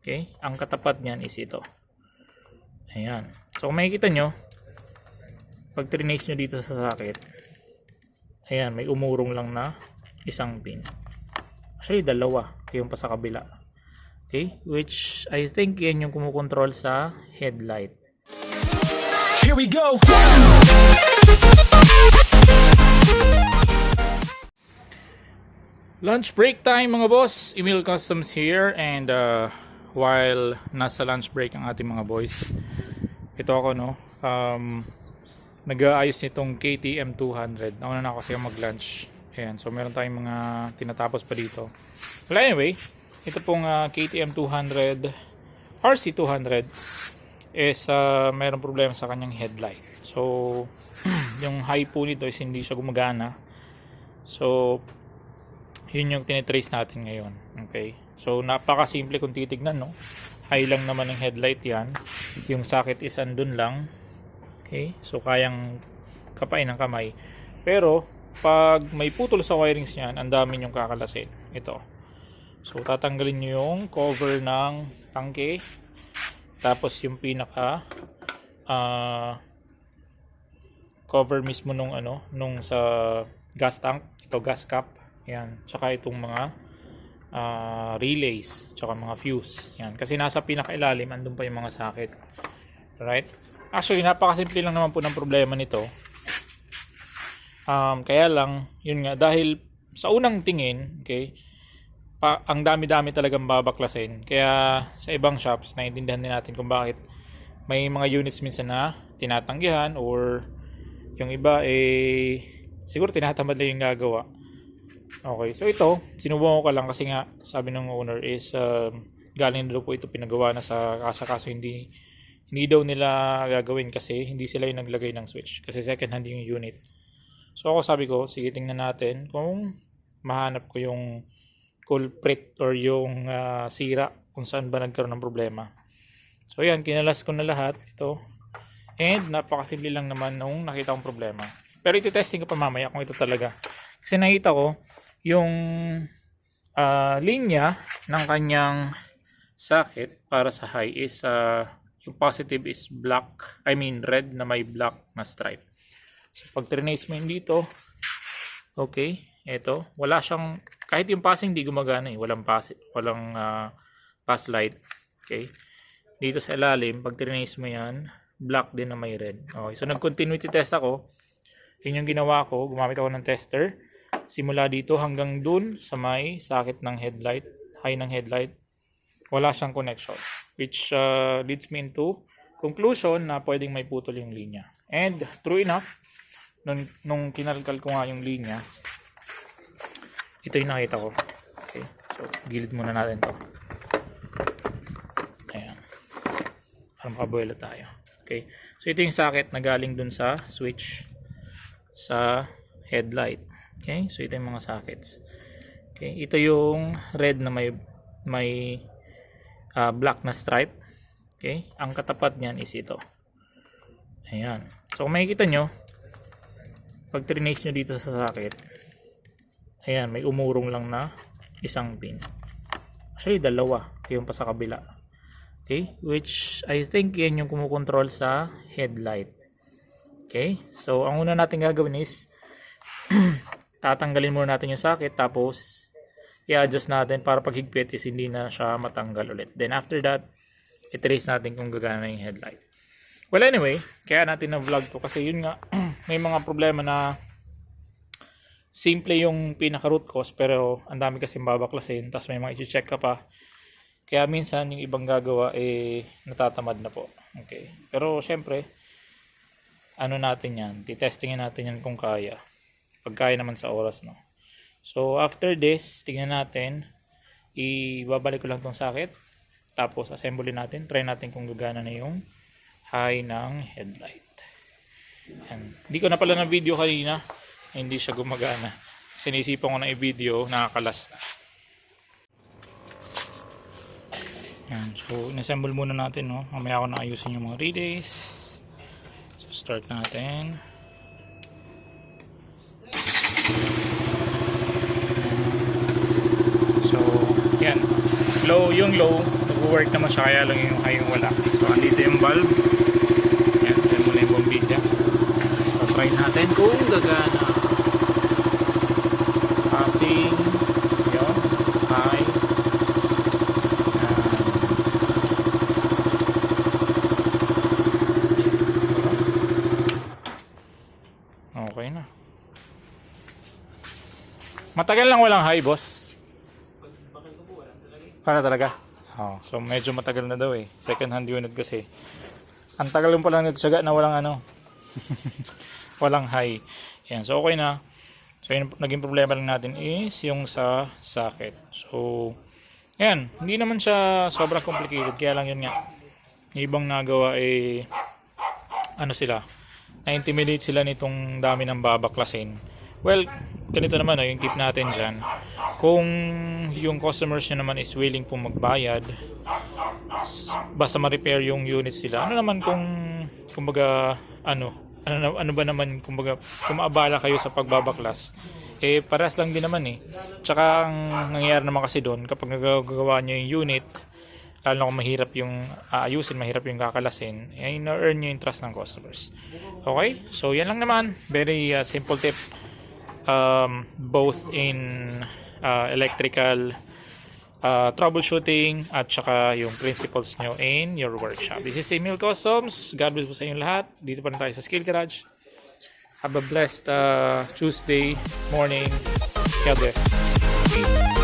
Okay? Ang katapat niyan is ito. Ayan. So kung makikita nyo, pag trinage nyo dito sa socket, ayan, may umurong lang na isang pin. Actually, dalawa. Yung pa sa kabila. Okay? Which, I think yan yung kumukontrol sa headlight. Here we go. Lunch break time mga boss. Emil Customs here and uh, while nasa lunch break ang ating mga boys. Ito ako no. Um, nag-aayos nitong KTM 200. Nauna na ako kasi mag-lunch. Ayan, so meron tayong mga tinatapos pa dito. Well anyway, ito pong uh, KTM 200 RC 200 is uh, mayroong problema sa kanyang headlight. So, yung high po nito is hindi siya gumagana. So, yun yung tinitrace natin ngayon. Okay? So, napaka-simple kung titignan, no? High lang naman ng headlight yan. Yung socket is andun lang. Okay? So, kayang kapain ng kamay. Pero, pag may putol sa wirings niyan, ang dami yung kakalasin. Ito. So, tatanggalin nyo yung cover ng tangke. Tapos, yung pinaka ah cover mismo nung ano, nung sa gas tank, ito gas cap, yan. Tsaka itong mga ah, relays, tsaka mga fuse. Yan. Kasi nasa pinakailalim, andun pa yung mga socket. Right? Actually, napakasimple lang naman po ng problema nito. Um, kaya lang, yun nga, dahil sa unang tingin, okay, pa, ang dami-dami talagang babaklasin. Kaya sa ibang shops, naiintindihan din natin kung bakit may mga units minsan na tinatanggihan or yung iba eh siguro tinatamad lang yung gagawa. Okay, so ito, sinubukan ko lang kasi nga sabi ng owner is um, galing na po ito pinagawa na sa kasa kaso hindi hindi daw nila gagawin kasi hindi sila yung naglagay ng switch kasi second hand yung unit. So ako sabi ko, sige tingnan natin kung mahanap ko yung culprit or yung ah, sira kung saan ba nagkaroon ng problema. So yan, kinalas ko na lahat ito. And napakasimple lang naman nung nakita kong problema. Pero iti-testing ko pa mamaya kung ito talaga. Kasi nakita ko yung ah, linya ng kanyang socket para sa high is ah, yung positive is black, I mean red na may black na stripe. So pag trinace mo yun dito, okay, eto, wala siyang, kahit yung passing di gumagana eh, walang pass, walang ah, pass light, okay. Dito sa ilalim, pag trinace mo yan, black din na may red. Okay, so nag-continuity test ako, yun yung ginawa ko, gumamit ako ng tester, simula dito hanggang dun sa may socket ng headlight, high ng headlight, wala siyang connection. Which uh, leads me into conclusion na pwedeng may putol yung linya. And true enough, nung, nung kinalkal ko nga yung linya, ito yung nakita ko. Okay, so gilid muna natin to. Ayan. Para makabuelo tayo. Okay, so ito yung socket na galing dun sa switch sa headlight. Okay, so ito yung mga sockets. Okay, ito yung red na may may ah, black na stripe. Okay, ang katapat niyan is ito. Ayan. So kung makikita nyo, pag trinage nyo dito sa socket, ayan, may umurong lang na isang pin. Actually, dalawa. Yung pa sa kabila. Okay, which I think yan yung kumukontrol sa headlight. Okay, so ang una natin gagawin is tatanggalin muna natin yung socket tapos i-adjust natin para pag higpit is hindi na siya matanggal ulit. Then after that, i-trace natin kung gagana na yung headlight. Well anyway, kaya natin na-vlog to kasi yun nga, may mga problema na simple yung pinaka root cause pero ang dami kasi babaklasin tapos may mga i-check ka pa. Kaya minsan yung ibang gagawa eh natatamad na po. Okay. Pero syempre, ano natin yan, titestingin natin yan kung kaya. Pag kaya naman sa oras, no. So, after this, tingnan natin, ibabalik ko lang tong socket, tapos assemble natin, try natin kung gagana na yung high ng headlight. Yan. Hindi ko na pala na video kanina, hindi siya gumagana. Kasi naisipan ko na i-video, nakakalas na. Yan. So, in-assemble muna natin, no. Mamaya ako na ayusin yung mga relays. So, start natin. So, yan. Low, yung low, nag-work naman siya kaya lang yung high yung wala. So, andito yung bulb. Yan, yan muna yung bombilya. So, try natin kung gagana. Passing. Yun. High. Okay na. Matagal lang walang high, boss. Para talaga? Oh, so medyo matagal na daw eh. Second hand unit kasi. Ang tagal yung palang nagsaga na walang ano. walang high. Yan, so okay na. So yung naging problema lang natin is yung sa socket. So, yan. Hindi naman siya sobrang complicated. Kaya lang yun nga. Yung ibang nagawa eh ano sila, na-intimidate sila nitong dami ng babaklasin. Well, ganito naman, no, yung tip natin dyan. Kung yung customers nyo naman is willing pong magbayad, basta ma-repair yung units nila, ano naman kung, kumbaga, ano, ano, ano ba naman, kumbaga, kung maabala kayo sa pagbabaklas, eh, paras lang din naman eh. Tsaka, ang nangyayari naman kasi doon, kapag nagagawa nyo yung unit, lalo na kung mahirap yung aayusin, mahirap yung kakalasin, ay na-earn nyo yung trust ng customers. Okay? So, yan lang naman. Very uh, simple tip. Um, both in uh, electrical uh, troubleshooting at saka yung principles nyo in your workshop. This is Emil Customs. God bless po sa inyong lahat. Dito pa rin tayo sa Skill Garage. Have a blessed uh, Tuesday morning. God bless. Peace.